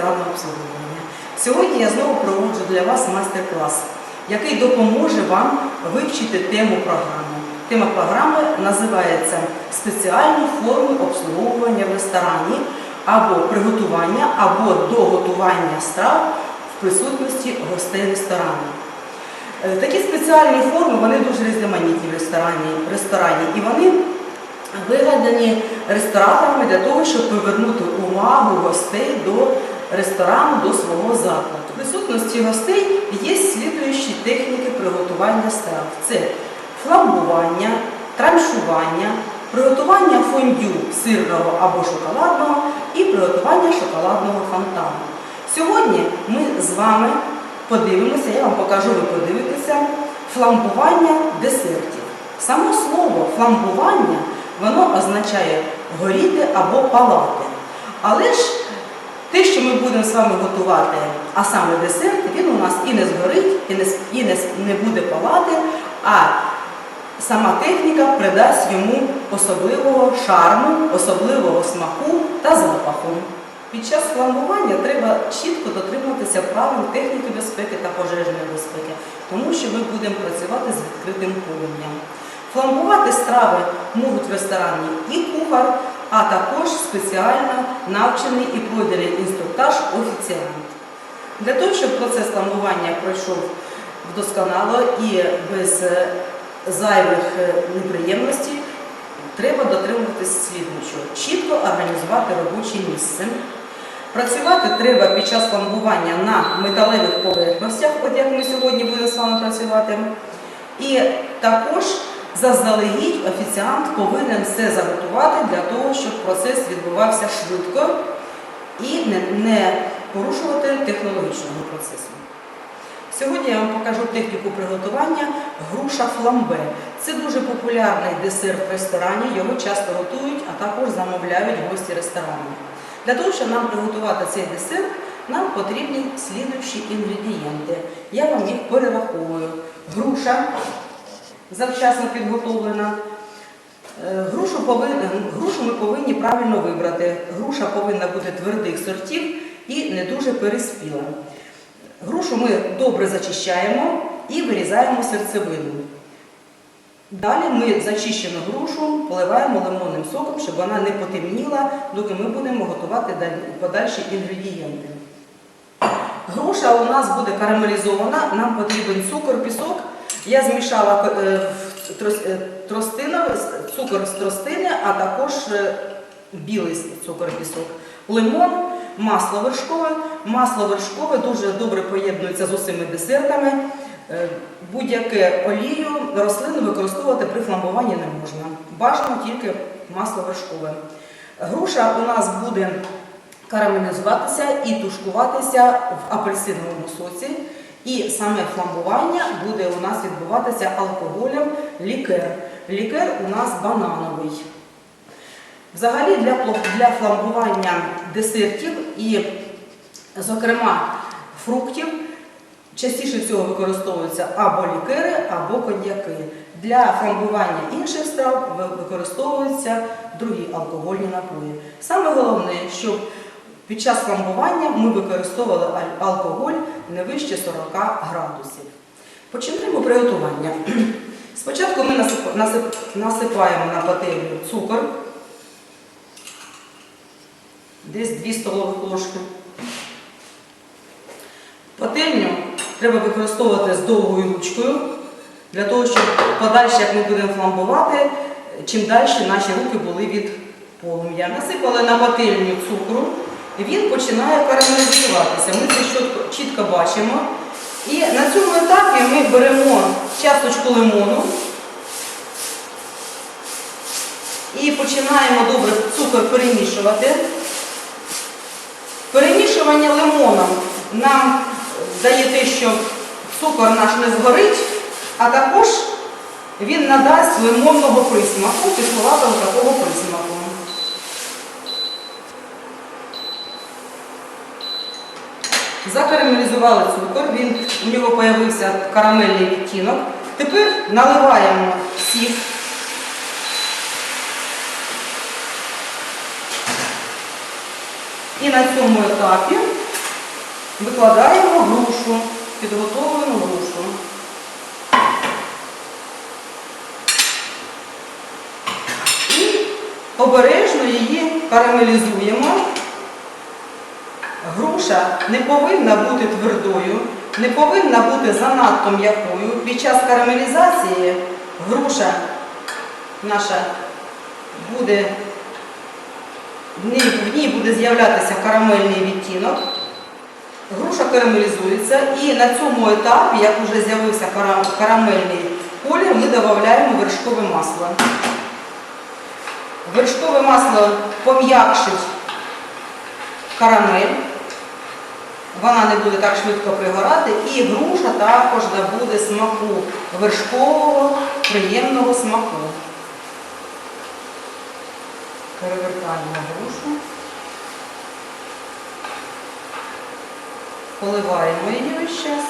ресторанного обслуговування. Сьогодні я знову проводжу для вас майстер-клас, який допоможе вам вивчити тему програми. Тема програми називається Спеціальні форми обслуговування в ресторані або приготування, або доготування страв в присутності гостей ресторану. Е, Такі спеціальні форми вони дуже різноманітні в ресторані, в ресторані і вони вигадані рестораторами для того, щоб привернути увагу гостей до ресторану, до свого закладу. В присутності гостей є слідуючі техніки приготування страв: це фламбування, траншування, приготування фондю сирного або шоколадного і приготування шоколадного фонтану. Сьогодні ми з вами подивимося, я вам покажу, ви подивитеся, фламбування десертів. Само слово фламбування воно означає горіти або палати. Але ж те, що ми будемо з вами готувати, а саме десерт, він у нас і не згорить, і не, і не, не буде палати, а сама техніка придасть йому особливого шарму, особливого смаку та запаху. Під час фламбування треба чітко дотримуватися правил техніки безпеки та пожежної безпеки, тому що ми будемо працювати з відкритим полум'ям. Фламбувати страви можуть в ресторані і кухар, а також спеціально навчений і пройдений інструктаж офіціант. Для того, щоб процес фламбування пройшов вдосконало і без е, зайвих е, неприємностей, треба дотримуватись слідуючого. Чітко організувати робоче місце. Працювати треба під час фламбування на металевих поверхностях, от як ми сьогодні будемо з вами працювати. І також заздалегідь офіціант повинен все заготувати для того, щоб процес відбувався швидко і не, порушувати технологічного процесу. Сьогодні я вам покажу техніку приготування груша фламбе. Це дуже популярний десерт в ресторані, його часто готують, а також замовляють гості ресторану. Для того, щоб нам приготувати цей десерт, нам потрібні слідуючі інгредієнти. Я вам їх перераховую. Груша завчасно підготовлена. Е, Грушу, повин- грушу ми повинні правильно вибрати. Груша повинна бути твердих сортів і не дуже переспіла. Грушу ми добре зачищаємо і вирізаємо серцевину. Далі ми зачищену грушу поливаємо лимонним соком, щоб вона не потемніла, доки ми будемо готувати подальші інгредієнти. Груша у нас буде карамелізована, нам потрібен цукор, пісок. Я змішала е, е, тростина, цукор з тростини, а також е, білий цукор пісок. Лимон, масло вершкове. Масло вершкове дуже добре поєднується з усіми десертами. Будь-яке олію рослину використовувати при фламбуванні не можна. Бажано тільки масло вершкове. Груша у нас буде карамелізуватися і тушкуватися в апельсиновому соці. І саме фламбування буде у нас відбуватися алкоголем лікер. Лікер у нас банановий. Взагалі для, для фламбування десертів і, зокрема, фруктів частіше всього використовуються або лікери, або коньяки. Для фламбування інших страв використовуються другі алкогольні напої. Саме головне, щоб під час фламбування ми використовували алкоголь не вище 40 градусів. Починаємо приготування. Спочатку ми насип- насип- насипаємо на пательню цукор, десь 2 столових ложки. Пательню треба використовувати з довгою ручкою, для того, щоб подальше, як ми будемо фламбувати, чим далі наші руки були від полум'я. Насипали на пательню цукру, він починає карамелізуватися. Ми це чітко, чітко бачимо. І на цьому етапі ми беремо часточку лимону і починаємо добре цукор перемішувати. Перемішування лимоном нам дає те, що цукор наш не згорить, а також він надасть лимонного присмаку, кисловатого такого присмаку. Закарамелізували цукор, він, у нього з'явився карамельний відтінок. Тепер наливаємо сік. І на цьому етапі викладаємо грушу, підготовлену грушу. І обережно її карамелізуємо. Груша не повинна бути твердою, не повинна бути занадто м'якою. Під час карамелізації груша наша буде, в ній, буде з'являтися карамельний відтінок. Груша карамелізується і на цьому етапі, як вже з'явився карамельний колір, ми додаємо вершкове масло. Вершкове масло пом'якшить карамель, вона не буде так швидко пригорати, і груша також набуде смаку вершкового, приємного смаку. Перевертаємо грушу. Поливаємо її весь час.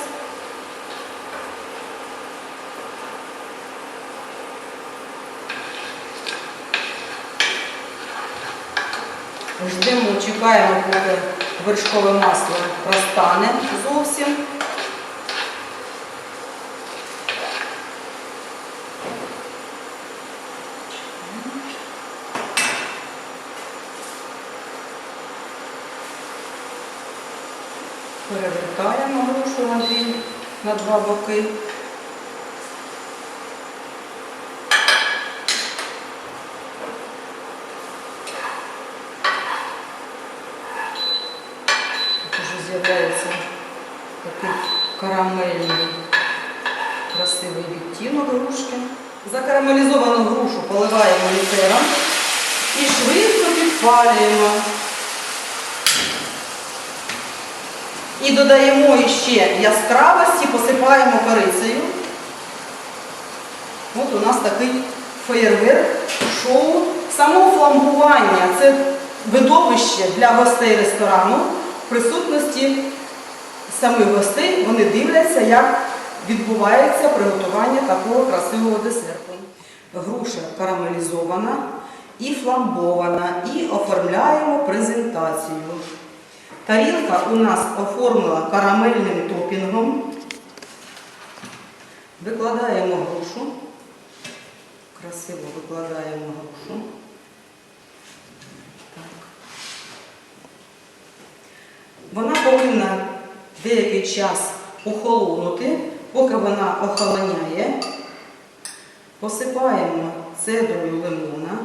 Ждемо, чекаємо, поки вершкове масло розтане зовсім. Перевертаємо грушу на дві, на два боки. Тут вже з'являється такий карамельний красивий відтінок грушки. Закарамелізовану грушу поливаємо літером і швидко підпалюємо. І додаємо ще яскравості, посипаємо корицею. От у нас такий феєрверк, шоу. Само фламбування це видовище для гостей ресторану. В присутності самих гостей вони дивляться, як відбувається приготування такого красивого десерту. Груша карамелізована і фламбована, і оформляємо презентацію. Тарілка у нас оформила карамельним топінгом. Викладаємо грушу. Красиво викладаємо грушу. Так. Вона повинна деякий час охолонути, поки вона охолоняє. Посипаємо цедрою лимона.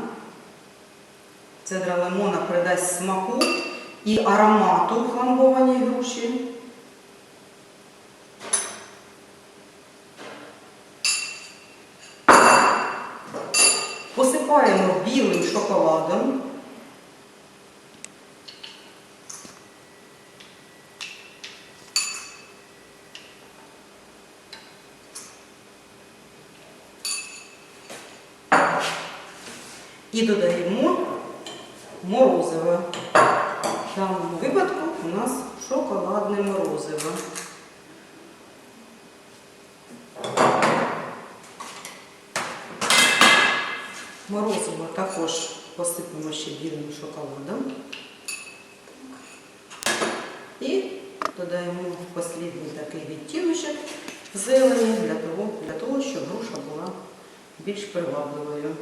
Цедра лимона придасть смаку і аромату фламбованій груші. Посипаємо білим шоколадом. І додаємо морозиво. В даному випадку у нас шоколадне морозиво. Морозиво також посипемо ще білим шоколадом. І додаємо послідний такий відтіночок зелені для того, для того, щоб груша була більш привабливою.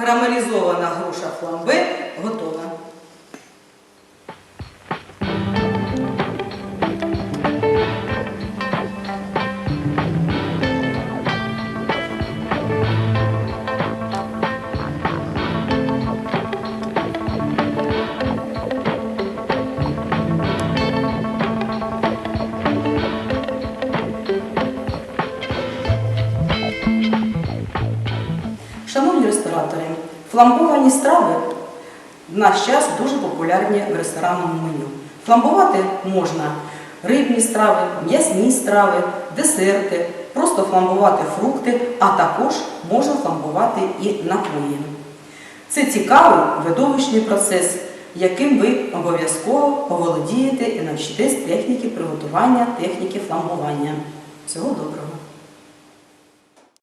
Карамелізована груша фламбе готова. Фламбовані страви в наш час дуже популярні в ресторанному меню. Фламбувати можна рибні страви, м'ясні страви, десерти, просто фламбувати фрукти, а також можна фламбувати і напої. Це цікавий видовищний процес, яким ви обов'язково оволодієте і навчитесь техніки приготування, техніки фламбування. Всього доброго!